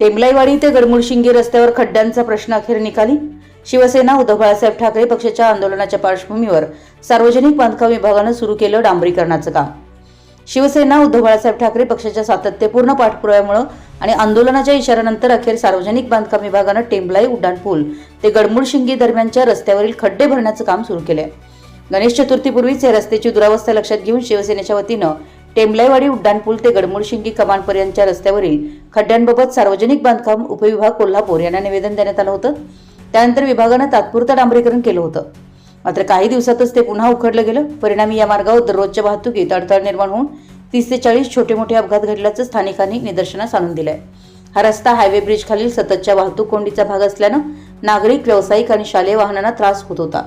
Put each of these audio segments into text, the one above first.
टेंबलाईवाडी ते गडमुळशिंगी रस्त्यावर खड्ड्यांचा प्रश्न अखेर निकाली. शिवसेना उद्धव बाळासाहेब ठाकरे पक्षाच्या आंदोलनाच्या पार्श्वभूमीवर सार्वजनिक बांधकाम विभागानं सुरू केलं डांबरीकरणाचं काम. शिवसेना उद्धव बाळासाहेब ठाकरे पक्षाच्या सातत्यपूर्ण पाठपुराव्यामुळे आणि आंदोलनाच्या इशाऱ्यानंतर अखेर सार्वजनिक बांधकाम विभागानं टेंबलाई उड्डाणपूल ते गडमुळशिंगी दरम्यानच्या रस्त्यावरील खड्डे भरण्याचं काम सुरू केलंय. गणेश चतुर्थीपूर्वीच या रस्त्याची दुरावस्था लक्षात घेऊन शिवसेनेच्या वतीनं टेंबलाईवाडी उड्डाणपूल ते गडमुळशिंगी कमानपर्यंतच्या रस्त्यावरील खड्ड्यांबाबत सार्वजनिक बांधकाम उपविभाग कोल्हापूर यांना निवेदन देण्यात आलं होतं. त्यानंतर विभागानं तात्पुरतं डांबरीकरण केलं होतं. मात्र काही दिवसातच ते पुन्हा उखडलं गेलं. परिणामी या मार्गावर दररोजच्या वाहतुकीत अडथळा निर्माण होऊन तीस ते चाळीस छोटे मोठे अपघात घडल्याचं स्थानिकांनी निदर्शनास आणून दिलंय. हा रस्ता हायवे ब्रिज खालील सततच्या वाहतूक कोंडीचा भाग असल्यानं नागरिक व्यावसायिक आणि शालेय वाहनांना त्रास होत होता.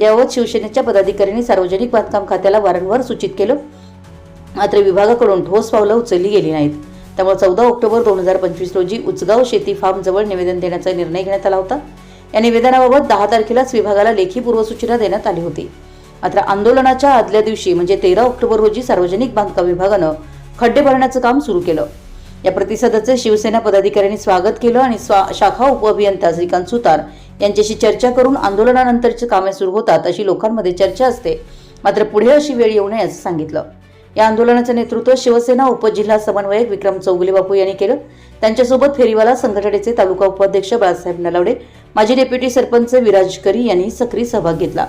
याबाबत शिवसेनेच्या पदाधिकाऱ्यांनी सार्वजनिक बांधकाम खात्याला वारंवार सूचित केलं. मात्र विभागाकडून ठोस पावलं उचलली गेली नाहीत. त्यामुळे चौदा ऑक्टोबर दोन हजार पंचवीस रोजी उचगाव शेती फार्म जवळ निवेदन देण्याचा निर्णय घेण्यात आला होता. या निवेदनाबाबत दहा तारखेलाच विभागाला लेखी पूर्वसूचना देण्यात आली होती. मात्र आंदोलनाच्या आदल्या दिवशी म्हणजे तेरा ऑक्टोबर रोजी सार्वजनिक बांधकाम विभागानं खड्डे भरण्याचं काम सुरू केलं. या प्रतिसादाचे शिवसेना पदाधिकाऱ्यांनी स्वागत केलं आणि स्वा शाखा उपअभियंता श्रीकांत सुतार यांच्याशी चर्चा करून आंदोलनानंतरची कामे सुरू होतात अशी लोकांमध्ये चर्चा असते. मात्र पुढे अशी वेळ येऊ नये असं सांगितलं. या आंदोलनाचं नेतृत्व शिवसेना उपजिल्हा समन्वयक विक्रम चौगुले बापू यांनी केलं. त्यांच्यासोबत फेरीवाला संघटनेचे तालुका उपाध्यक्ष बाळासाहेब नलावडे माजी डेप्युटी सरपंच विराज करी यांनी सक्रिय सहभाग घेतला.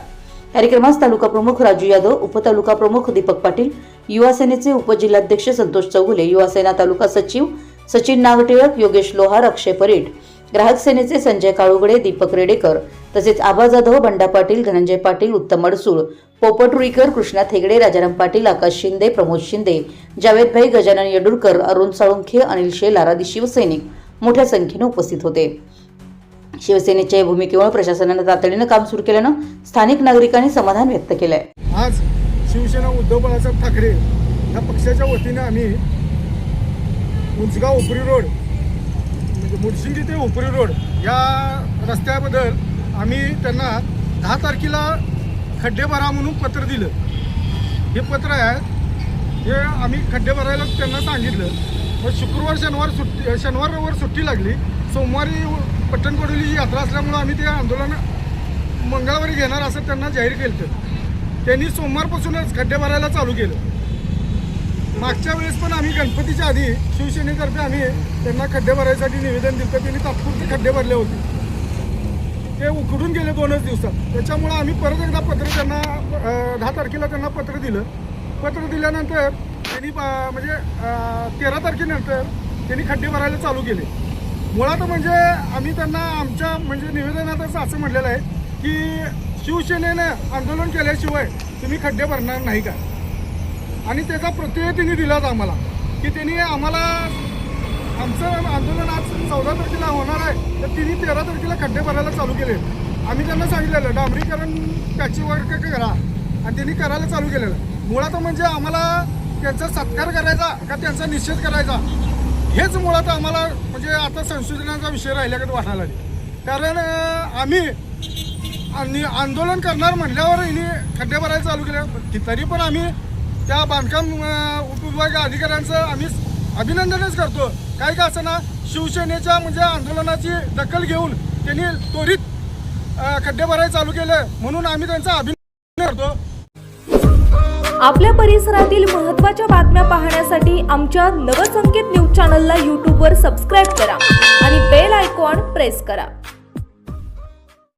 कार्यक्रमास तालुका प्रमुख राजू यादव उपतालुका प्रमुख दीपक पाटील युवा सेनेचे उपजिल्हाध्यक्ष संतोष चौगुले युवा सेना तालुका सचिव सचिन नागटिळक योगेश लोहार अक्षय परीट ग्राहक सेनेचे संजय काळुगडे दीपक रेडेकर तसेच आबा जाधव बंडा पाटील धनंजय पाटील उत्तम अडसूळ पोपटरुईकर कृष्णा थेगडे राजाराम पाटील आकाश शिंदे प्रमोद शिंदे जावेदभाई गजानन येडुरकर अरुण साळुंखे अनिल शेलार आदी शिवसैनिक मोठ्या संख्येने उपस्थित होते. शिवसेनेच्या या भूमिकेमुळे प्रशासनानं तातडीनं काम सुरू केल्यानं स्थानिक नागरिकांनी समाधान व्यक्त केलंय. आज शिवसेना उद्धव बाळासाहेब ठाकरे या पक्षाच्या वतीने आम्ही उंचगाव उपरी रोड म्हणजे मुडशिंगी ते उपरी रोड या रस्त्याबद्दल आम्ही त्यांना दहा तारखेला खड्डे भरा म्हणून पत्र दिलं. हे पत्र आहे हे आम्ही खड्डे भरायला त्यांना सांगितलं. मग शुक्रवार शनिवार सुट्टी शनिवार रविवार सुट्टी लागली. सोमवारी पट्टणकडोलीची यात्रा असल्यामुळं आम्ही ते आंदोलन मंगळवारी घेणार असं त्यांना जाहीर केलं त्यांनी सोमवारपासूनच खड्डे भरायला चालू केलं. मागच्या वेळेस पण आम्ही गणपतीच्या आधी शिवसेनेतर्फे आम्ही त्यांना खड्डे भरायसाठी निवेदन दिलं. त्यांनी तात्पुरते खड्डे भरले होते. ते उकडून गेले दोनच दिवसात. त्याच्यामुळं आम्ही परत एकदा पत्र त्यांना दहा तारखेला त्यांना पत्र दिलं. पत्र दिल्यानंतर त्यांनी म्हणजे तेरा तारखेनंतर त्यांनी खड्डे भरायला चालू केले. मुळात म्हणजे आम्ही त्यांना आमच्या म्हणजे निवेदनातच असं म्हटलेलं आहे की शिवसेनेनं आंदोलन केल्याशिवाय तुम्ही खड्डे भरणार नाही का? आणि त्याचा प्रत्यय त्यांनी दिलाच आम्हाला की त्यांनी आम्हाला आमचं आंदोलन आज चौदा तारखेला होणार आहे. तर तिने तेरा तारखेला खड्डे भरायला चालू केले. आम्ही त्यांना सांगितलेलं डांबरीकरण पॅची वर्क करा. आणि त्यांनी करायला चालू केलेलं. मुळात म्हणजे आम्हाला त्यांचा सत्कार करायचा का त्यांचा निषेध करायचा? हेच मुळात आम्हाला म्हणजे आता संशोधनाचा विषय राहिल्याकडे वाटायला कारण आम्ही आणि आंदोलन करणार म्हटल्यावर हिने खड्डे भरायला चालू केले. तरी पण आम्ही त्या बांधकाम अं, उपविभाग अधिकाऱ्यांचं आम्ही अभिनंदनच करतो. काय का असं ना शिवसेनेच्या म्हणजे आंदोलनाची दखल घेऊन त्यांनी त्वरित खड्डे भरायला चालू केलं म्हणून आम्ही त्यांचा अभिनंदन करतो. आपल्या परिसरातील महत्त्वाच्या बातम्या पाहण्यासाठी आमच्या नवसंकेत न्यूज चॅनलला यूट्यूबवर सबस्क्राईब करा आणि बेल आयकॉन प्रेस करा.